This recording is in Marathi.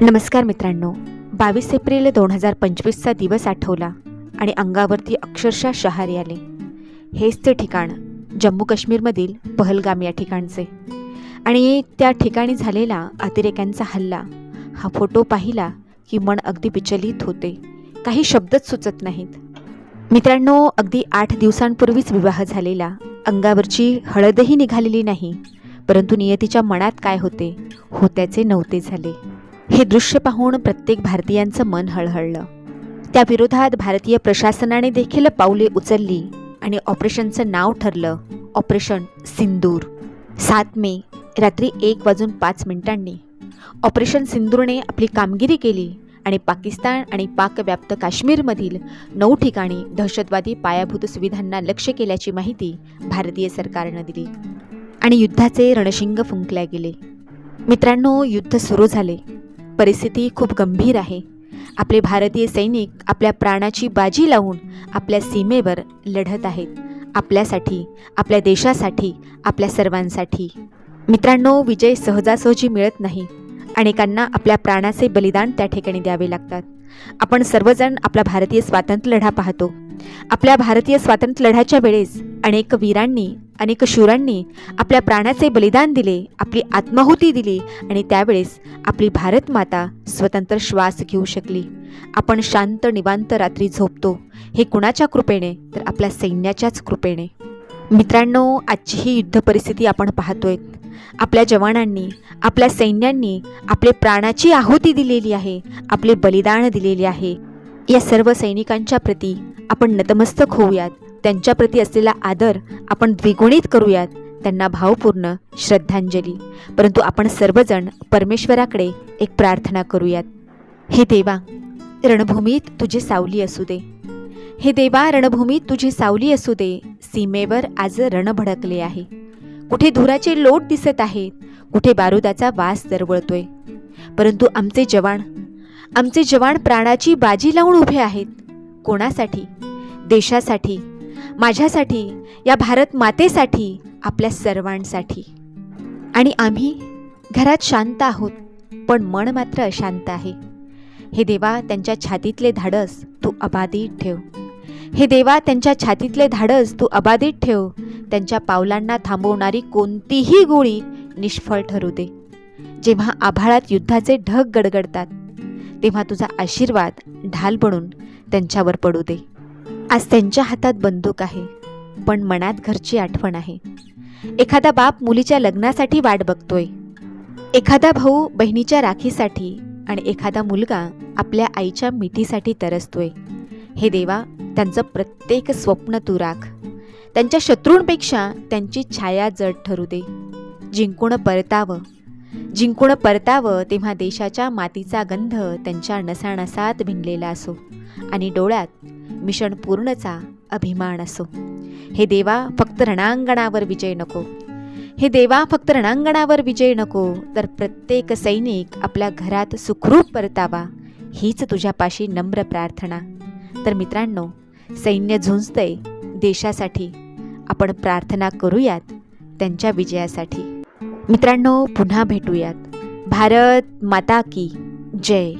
नमस्कार मित्रांनो. बावीस एप्रिल दोन हजार पंचवीसचा दिवस आठवला आणि अंगावरती अक्षरशः शहारे आले. हेच ते ठिकाण जम्मू काश्मीरमधील पहलगाम या ठिकाणचे. आणि त्या ठिकाणी झालेला अतिरेक्यांचा हल्ला हा फोटो पाहिला की मन अगदी विचलित होते. काही शब्दच सुचत नाहीत. मित्रांनो अगदी आठ दिवसांपूर्वीच विवाह झालेला. अंगावरची हळदही निघालेली नाही परंतु नियतीच्या मनात काय होते होत्याचे नव्हते झाले. हे दृश्य पाहून प्रत्येक भारतीयांचं मन हळहळलं. त्याविरोधात भारतीय प्रशासनाने देखील पावले उचलली आणि ऑपरेशनचं नाव ठरलं ऑपरेशन सिंदूर. सात मे रात्री एक वाजून पाच मिनिटांनी. ऑपरेशन सिंदूरने आपली कामगिरी केली आणि पाकिस्तान आणि पाकव्याप्त काश्मीरमधील नऊ ठिकाणी दहशतवादी पायाभूत सुविधांना लक्ष्य केल्याची माहिती भारतीय सरकारनं दिली आणि युद्धाचे रणशिंग फुंकल्या गेले. मित्रांनो युद्ध सुरू झाले. परिस्थिती खूप गंभीर आहे. आपले भारतीय सैनिक आपल्या प्राणाची बाजी लावून आपल्या सीमेवर लढत आहेत. आपल्यासाठी आपल्या देशासाठी आपल्या सर्वांसाठी. मित्रांनो विजय सहजासहजी मिळत नाही. अनेकांना आपल्या प्राणाचे बलिदान त्या ठिकाणी द्यावे लागतात. आपण सर्वजण आपला भारतीय स्वातंत्र्य लढा पाहतो. आपल्या भारतीय स्वातंत्र्य लढ्याच्या वेळेस अनेक वीरांनी अनेक शूरांनी आपल्या प्राणाचे बलिदान दिले आपली आत्माहुती दिली आणि त्यावेळेस आपली भारत माता स्वतंत्र श्वास घेऊ शकली. आपण शांत निवांत रात्री झोपतो. हे कुणाच्या कृपेने? तर आपल्या सैन्याच्याच कृपेने. मित्रांनो आजची ही युद्ध परिस्थिती आपण पाहतोय. आपल्या जवानांनी आपल्या सैन्यांनी आपले प्राणाची आहुती दिलेली आहे आपले बलिदान दिलेले आहे. या सर्व सैनिकांच्या प्रती आपण नतमस्तक होऊयात. त्यांच्याप्रती असलेला आदर आपण द्विगुणित करूयात. त्यांना भावपूर्ण श्रद्धांजली. परंतु आपण सर्वजण परमेश्वराकडे एक प्रार्थना करूयात. हे देवा रणभूमीत तुझी सावली असू दे. हे देवा रणभूमीत तुझी सावली असू दे. सीमेवर आज रण भडकले आहे. कुठे धुराचे लोट दिसत आहेत कुठे बारुदाचा वास दरवळतोय. परंतु आमचे जवान आमचे जवान प्राणाची बाजी लावून उभे आहेत. कोणासाठी? देशासाठी माझ्यासाठी या भारत मातेसाठी आपल्या सर्वांसाठी. आणि आम्ही घरात शांत आहोत पण मन मात्र अशांत आहे. हे देवा त्यांच्या छातीतले धाडस तू अबाधित ठेव. हे देवा त्यांच्या छातीतले धाडस तू अबाधित ठेव. त्यांच्या पावलांना थांबवणारी कोणतीही गोळी निष्फळ ठरू दे. जेव्हा आभाळात युद्धाचे ढग गडगडतात तेव्हा तुझा आशीर्वाद ढाल बनून त्यांच्यावर पडू दे. आज त्यांच्या हातात बंदूक आहे पण मनात घरची आठवण आहे. एखादा बाप मुलीच्या लग्नासाठी वाट बघतोय. एखादा भाऊ बहिणीच्या राखीसाठी आणि एखादा मुलगा आपल्या आईच्या मिठीसाठी तरसतोय. हे देवा त्यांचं प्रत्येक स्वप्न तू राख. त्यांच्या शत्रूंपेक्षा त्यांची छाया जड ठरू दे. जिंकून परतावं. जिंकून परतावं तेव्हा देशाच्या मातीचा गंध त्यांच्या नसानसात भिनलेला असो आणि डोळ्यात मिशन पूर्णचा अभिमान असो. हे देवा फक्त रणांगणावर विजय नको. हे देवा फक्त रणांगणावर विजय नको तर प्रत्येक सैनिक आपल्या घरात सुखरूप परतावा हीच तुझ्यापाशी नम्र प्रार्थना. तर मित्रांनो सैन्य झुंजतंय देशासाठी. आपण प्रार्थना करूयात त्यांच्या विजयासाठी. मित्रांनो पुन्हा भेटूयात. भारत माता की जय.